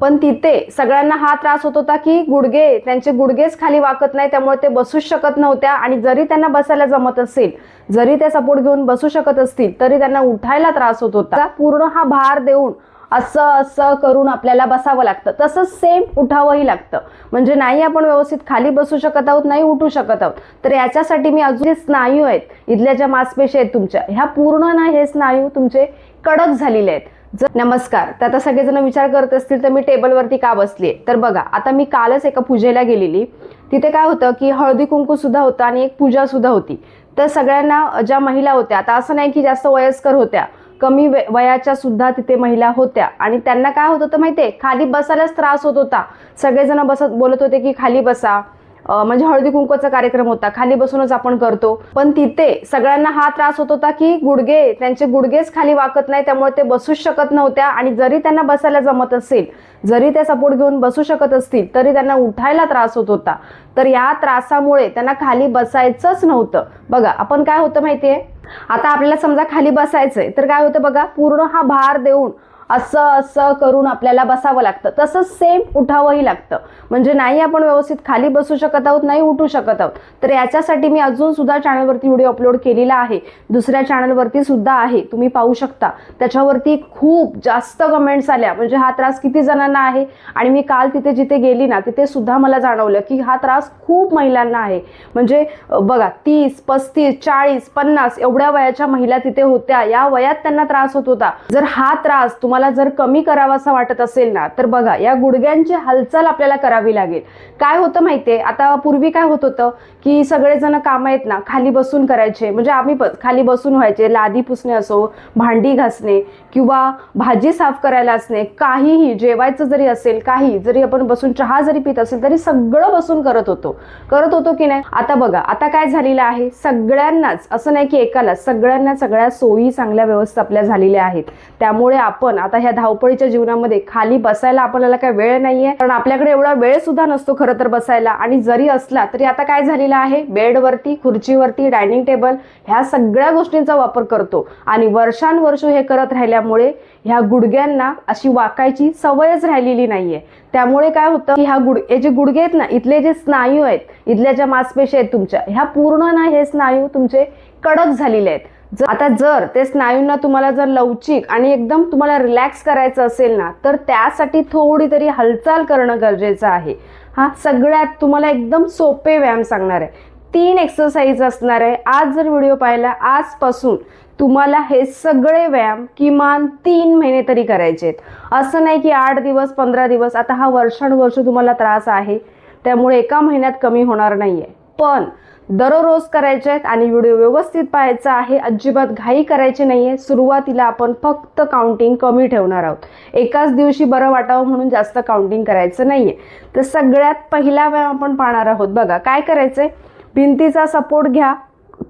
पण तिथे सगळ्यांना हा त्रास होत होता की गुडघे त्यांचे गुडघेच खाली वाकत नाही त्यामुळे ते बसूच शकत नव्हत्या. आणि जरी त्यांना बसायला जमत असेल जरी ते सपोर्ट घेऊन बसू शकत असतील तरी त्यांना उठायला त्रास होत होता. पूर्ण हा भार देऊन असं असं करून आपल्याला बसावं लागतं. तसंच सेम उठावंही लागतं. म्हणजे नाही आपण व्यवस्थित खाली बसू शकत आहोत नाही उठू शकत आहोत. तर याच्यासाठी मी अजून जे स्नायू आहेत इथल्या ज्या मांसपेशी आहेत तुमच्या ह्या पूर्ण ना हे स्नायू तुमचे कडक झालेले आहेत. जर नमस्कार तर आता सगळेजण विचार करत असतील तर मी टेबलवरती का बसली तर बघा आता मी कालच एका पूजेला गेलेली. तिथे काय होतं की हळदी कुंकू सुद्धा होतं आणि एक पूजा सुद्धा होती. तर सगळ्यांना ज्या महिला होत्या आता असं नाही की जास्त वयस्कर होत्या कमी वयाच्या सुद्धा तिथे महिला होत्या. आणि त्यांना काय होत होतं माहिती आहे खाली बसायलाच त्रास होत होता. सगळेजण बसत बोलत होते की खाली बसा. म्हणजे हळदी कुंकवाचा कार्यक्रम होता खाली बसूनच आपण करतो. पण तिथे सगळ्यांना हा त्रास होत होता की गुडघे त्यांचे गुडघेच खाली वाकत नाही त्यामुळे ते बसूच शकत नव्हत्या. आणि जरी त्यांना बसायला जमत असेल जरी ते सपोर्ट घेऊन बसू शकत असतील तरी त्यांना उठायला त्रास होत होता. तर या त्रासामुळे त्यांना खाली बसायचंच नव्हतं. बघा आपण काय होतं माहितीये? आता आपल्याला समजा खाली बसायचंय तर काय होतं बघा पूर्ण हा भार देऊन असं असं करून आपल्याला बसावं लागतं. तसं सेम उठावंही लागतं. म्हणजे नाही आपण व्यवस्थित खाली बसू शकत आहोत नाही उठू शकत आहोत. तर याच्यासाठी मी अजून सुद्धा चॅनलवरती व्हिडिओ अपलोड केलेला आहे. दुसऱ्या चॅनलवरती सुद्धा आहे. तुम्ही पाहू शकता. त्याच्यावरती खूप जास्त कमेंट्स आल्या. म्हणजे हा त्रास किती जणांना आहे? आणि मी काल तिथे जिथे गेली ना तिथे सुद्धा मला जाणवलं की हा त्रास खूप महिलांना आहे. म्हणजे बघा तीस पस्तीस चाळीस पन्नास एवढ्या वयाच्या महिला तिथे होत्या. या वयात त्यांना त्रास होत होता. जर हा त्रास तुम्हाला जर कमी करावासा वाटत असेल ना तर बघा या गुडघ्यांची हालचाल आपल्याला करावी लागेल. काय होतं माहितीये? आता पूर्वी काय होत होतं की सगळेजण कामं आहेत ना खाली बसून करायचे. म्हणजे आम्ही पण खाली बसून व्हायचे. लादी पुसणे असो भांडी घासणे किंवा भाजी साफ करायला असणे काहीही जेवायचं जरी असेल काही जरी आपण बसून चहा जरी पित असेल तरी सगळं बसून करत होतो. करत होतो की नाही? आता बघा आता काय झालेलं आहे? सगळ्यांनाच असं नाही की एकाला सगळ्यांना सगळ्या सोयी चांगल्या व्यवस्था आपल्या झालेल्या आहेत. त्यामुळे आपण आता ह्या धावपळीच्या जीवनामध्ये खाली बसायला आपल्याला काय वेळ नाहीये. कारण आपल्याकडे एवढा वेळ सुद्धा नसतो खरं तर बसायला. आणि जरी असला तरी आता काय झालेलं आहे? बेडवरती खुर्चीवरती डायनिंग टेबल ह्या सगळ्या गोष्टींचा वापर करतो. आणि वर्षानुवर्ष हे करत राहिल्यामुळे ह्या गुडघ्यांना अशी वाकायची सवयच राहिलेली नाहीये. त्यामुळे काय होतं की ह्या गुड हे जे गुडघे आहेत ना इथले जे स्नायू आहेत इथल्या ज्या मासपेशी आहेत तुमच्या ह्या पूर्ण ना हे स्नायू तुमचे कडक झालेले आहेत. आता जर ते स्नायूंना तुम्हाला जर लवचिक आणि एकदम तुम्हाला रिलॅक्स करायचं असेल ना तर त्यासाठी थोडी तरी हालचाल करणं गरजेचं आहे. हा सगळ्यात तुम्हाला एकदम सोपे व्यायाम सांगणार आहे. तीन एक्सरसाइज असणार आहे. आज जर व्हिडिओ पाहिला आजपासून तुम्हाला हे सगळे व्यायाम किमान तीन महिने तरी करायचे आहेत. असं नाही की आठ दिवस पंधरा दिवस आता हा वर्षानुवर्ष तुम्हाला त्रास आहे. त्यामुळे एका महिन्यात कमी होणार नाहीये. पण दररोज करायचे आहेत आणि व्हिडिओ व्यवस्थित पाहायचा आहे. अजिबात घाई करायची नाही आहे सुरुवातीला आपण फक्त काउंटिंग कमी ठेवणार आहोत. एकाच दिवशी बरं वाटावं म्हणून जास्त काउंटिंग करायचं नाही आहे तर सगळ्यात पहिला व्यायाम आपण पाहणार आहोत. बघा काय करायचं आहे भिंतीचा सपोर्ट घ्या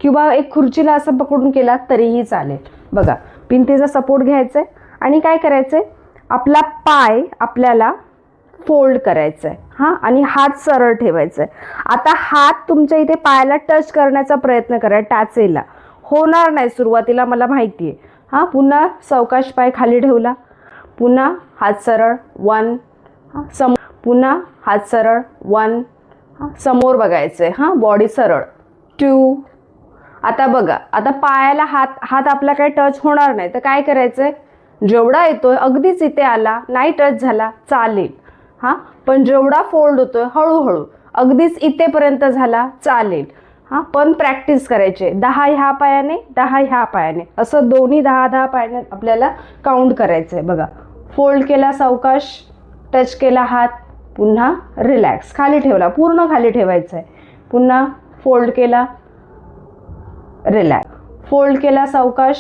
किंवा एक खुर्चीला असं पकडून केला तरीही चालेल. बघा भिंतीचा सपोर्ट घ्यायचा आहे आणि काय करायचं आहे आपला पाय आपल्याला फोल्ड करायचं आहे हां आणि हात सरळ ठेवायचा आहे आता हात तुमच्या इथे पायाला टच करण्याचा प्रयत्न करा टाचेला. होणार नाही सुरुवातीला मला माहिती आहे हां पुन्हा सावकाश पाय खाली ठेवला. पुन्हा हात सरळ वन. सम पुन्हा हात सरळ वन. समोर बघायचं आहे हां बॉडी सरळ. टू. आता बघा आता पायाला हात हात आपला काही टच होणार नाही. तर काय करायचं आहे जेवढा येतोय अगदीच इथे आला नाही टच झाला चालेल. हां? पण जेवढा फोल्ड होतोय हळूहळू. अगदीच इथेपर्यंत झाला चालेल. हां? पण प्रॅक्टिस करायचे. दहा ह्या पायाने दहा ह्या पायाने. असं दोन्ही दहा दहा पायाने आपल्याला काउंट करायचं आहे बघा. फोल्ड केला सावकाश टच केला हात पुन्हा रिलॅक्स खाली ठेवला पूर्ण खाली ठेवायचं आहे पुन्हा फोल्ड केला रिलॅक्स फोल्ड केला सावकाश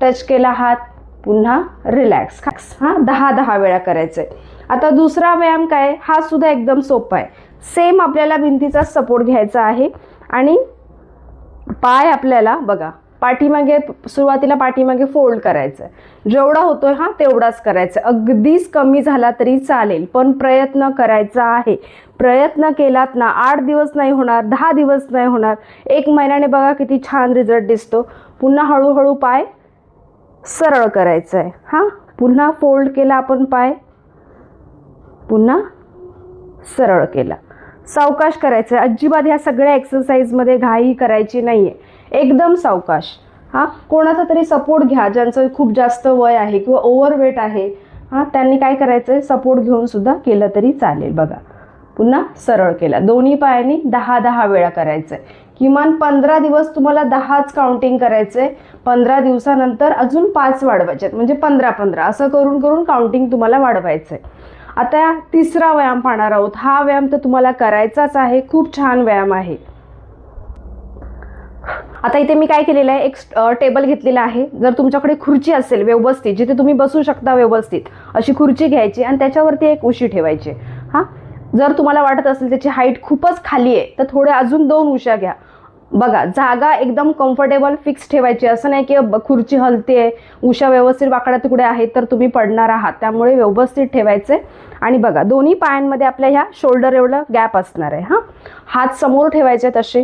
टच केला हात पुन्हा रिलॅक्स हां? दहा दहा वेळा करायचं आहे आता दुसरा व्यायाम काय? हा सुद्धा एकदम सोपा आहे. सेम आपल्याला भिंतीचा सपोर्ट घ्यायचा आहे. आणि पाय आपल्याला बघा पाठीमागे सुरुवातीला पाठीमागे फोल्ड करायचं आहे जेवढा होतोय हा तेवढाच करायचा आहे. अगदीच कमी झाला तरी चालेल पण प्रयत्न करायचा आहे. प्रयत्न केलात ना आठ दिवस नाही होणार दहा दिवस नाही होणार. एक महिन्याने बघा किती छान रिझल्ट दिसतो. पुन्हा हळूहळू पाय सरळ करायचं आहे हां पुन्हा फोल्ड केला आपण पाय. पुन्हा सरळ केला. सावकाश करायचं आहे अजिबात ह्या सगळ्या एक्सरसाइजमध्ये घाई करायची नाही आहे एकदम सावकाश. हां कोणाचा तरी सपोर्ट घ्या ज्यांचं खूप जास्त वय आहे किंवा ओव्हरवेट आहे. हां त्यांनी काय करायचं आहे सपोर्ट घेऊन सुद्धा केलं तरी चालेल बघा. पुन्हा सरळ केला. दोन्ही पायांनी दहा दहा वेळा करायचं आहे किमान पंधरा दिवस तुम्हाला दहाच काउंटिंग करायचं आहे पंधरा दिवसानंतर अजून पाच वाढवायचे आहेत. म्हणजे पंधरा पंधरा. असं करून करून काउंटिंग तुम्हाला वाढवायचं आहे आता तिसरा व्यायाम पाहणार आहोत. हा व्यायाम तर तुम्हाला करायचाच आहे. खूप छान व्यायाम आहे. आता इथे मी काय केलेलं आहे? एक टेबल घेतलेला आहे. जर तुमच्याकडे खुर्ची असेल व्यवस्थित जिथे तुम्ही बसू शकता व्यवस्थित अशी खुर्ची घ्यायची आणि त्याच्यावरती एक उशी ठेवायची. हां? जर तुम्हाला वाटत असेल त्याची हाईट खूपच खाली आहे तर थोडे अजून दोन उशा घ्या. बघा जागा एकदम कम्फर्टेबल फिक्स ठेवायची. असं नाही की ब- खुर्ची हलते उशा व्यवस्थित वाकड्या तुकड्या आहेत तर तुम्ही पडणार आहात. त्यामुळे व्यवस्थित ठेवायचे. आणि बघा दोन्ही पायांमध्ये आपल्या ह्या शोल्डर एवढं गॅप असणार आहे हां? हात समोर ठेवायचे तसे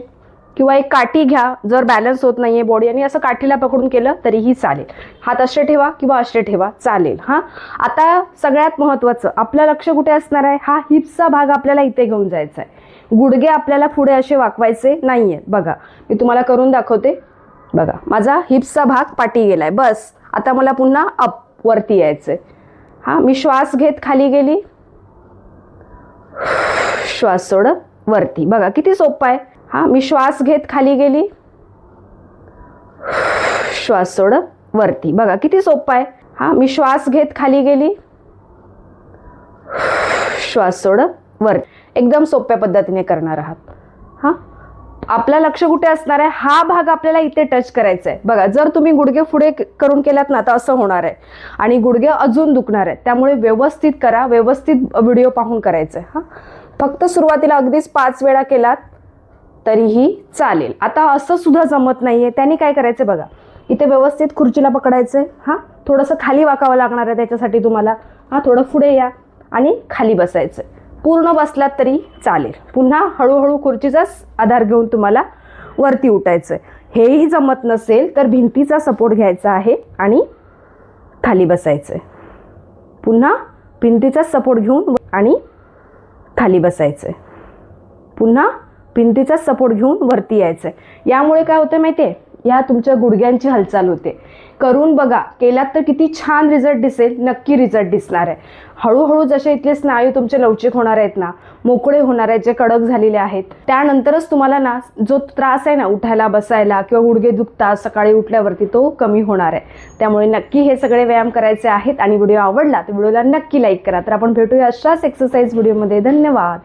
किंवा एक काठी घ्या जर बॅलन्स होत नाही आहे बॉडी आणि असं काठीला पकडून केलं तरीही चालेल. हात असे ठेवा किंवा असे ठेवा चालेल हां? आता सगळ्यात महत्त्वाचं आपलं लक्ष कुठे असणार आहे? हा हिप्सचा भाग आपल्याला इथे घेऊन जायचा आहे. गुडघे आपल्याला पुढे असे वाकवायचे नाही आहेत बघा मी तुम्हाला करून दाखवते. बघा माझा हिप्सचा भाग पाठी गेलाय. बस आता मला पुन्हा अप वरती यायचं आहे हां मी श्वास घेत खाली गेली. श्वास सोडत वरती. बघा किती सोपं आहे. हां मी श्वास घेत खाली गेली. श्वास सोडत वरती. बघा किती सोपं आहे. हां मी श्वास घेत खाली गेली. श्वास सोडत वरती. एकदम सोप्या पद्धतीने करणार आहात. हां? आपलं लक्ष कुठे असणार आहे? हा भाग आपल्याला इथे टच करायचा आहे बघा जर तुम्ही गुडघे पुढे करून केलात ना तर असं होणार आहे. आणि गुडघे अजून दुखणार आहेत. त्यामुळे व्यवस्थित करा व्यवस्थित व्हिडिओ पाहून करायचं आहे हां? फक्त सुरुवातीला अगदीच पाच वेळा केलात तरीही चालेल. आता असं सुद्धा जमत नाही आहे त्यांनी काय करायचं बघा इथे व्यवस्थित खुर्चीला पकडायचं आहे हां? थोडंसं खाली वाकावं लागणार आहे त्याच्यासाठी तुम्हाला. हां थोडं पुढे या आणि खाली बसायचं पूर्ण बसलात तरी चालेल. पुन्हा हळूहळू खुर्चीचाच आधार घेऊन तुम्हाला वरती उठायचं आहे हेही जमत नसेल तर भिंतीचा सपोर्ट घ्यायचा आहे आणि खाली बसायचं आहे पुन्हा भिंतीचा सपोर्ट घेऊन आणि खाली बसायचं आहे पुन्हा भिंतीचा सपोर्ट घेऊन वरती यायचं आहे यामुळे काय होतं माहिती आहे या तुमच्या गुडघ्यांची हालचाल होते. करून बघा केलात तर किती छान रिझल्ट दिसेल नक्की रिझल्ट दिसणार आहे. हळूहळू जसे इथले स्नायू तुमचे लवचिक होणार आहेत ना मोकळे होणार आहेत जे कडक झालेले आहेत त्यानंतरच तुम्हाला ना जो त्रास आहे ना उठायला बसायला किंवा गुडघे दुखतात सकाळी उठल्यावरती तो कमी होणार आहे. त्यामुळे नक्की हे सगळे व्यायाम करायचे आहेत आणि व्हिडिओ आवडला तर व्हिडिओला नक्की लाईक करा. तर आपण भेटूया अशाच एक्सरसाइज व्हिडिओमध्ये धन्यवाद.